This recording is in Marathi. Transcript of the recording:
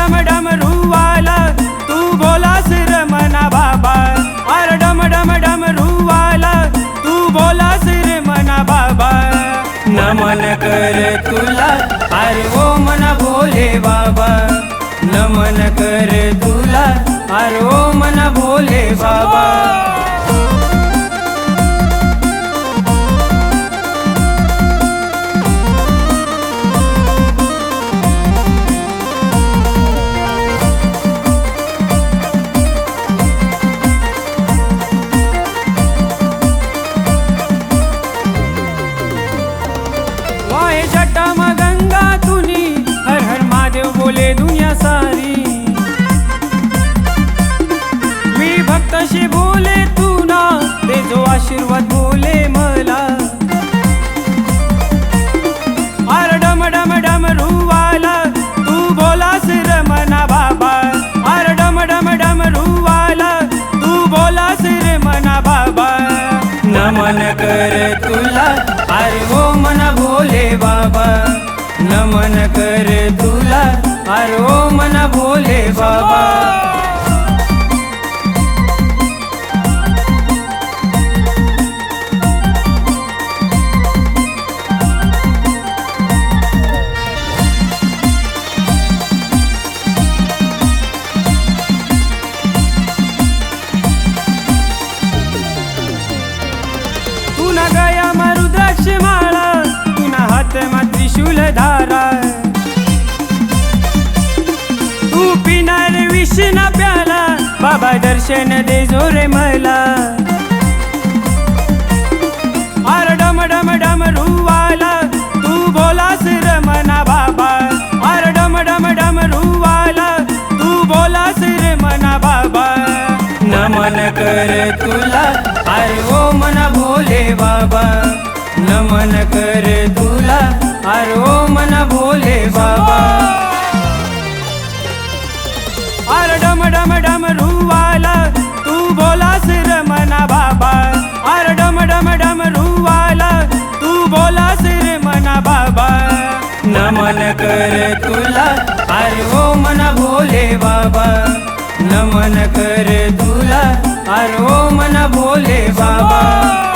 डम डम रुवाला तू बोला सिर मना बाबा. अर डम डम डम रुवाला तू बोला सिर मना बाबा. नमन कर तुला अरे ओ मना भोले बाबा. नमन कर तुला अरे ओ मना भोले बाबा. आशीर्वाद बोले मला. आर डम डम डम रुवाला तू बोला सिर मना बाबा. आर डम डम डम रुवाला तू बोला सिर मना बाबा. नमन कर तुला अरे ओ मना भोले बाबा. नमन कर तुला अरे ओ मना भोले बाबा. मा धारा तू पिणार विष प्याला. बाबा दर्शन दे जोरे मला. डम डम डम रुवाला. तू बाबा. डम डम डम रुवाला. तू मना बाबा. नमन कर तुला. अरे ओ मना भोले बाबा. नमन कर नमन कर तुला. अरे ओ मना भोले बाबा नमन कर तुला. अरे ओ मना भोले बाबा.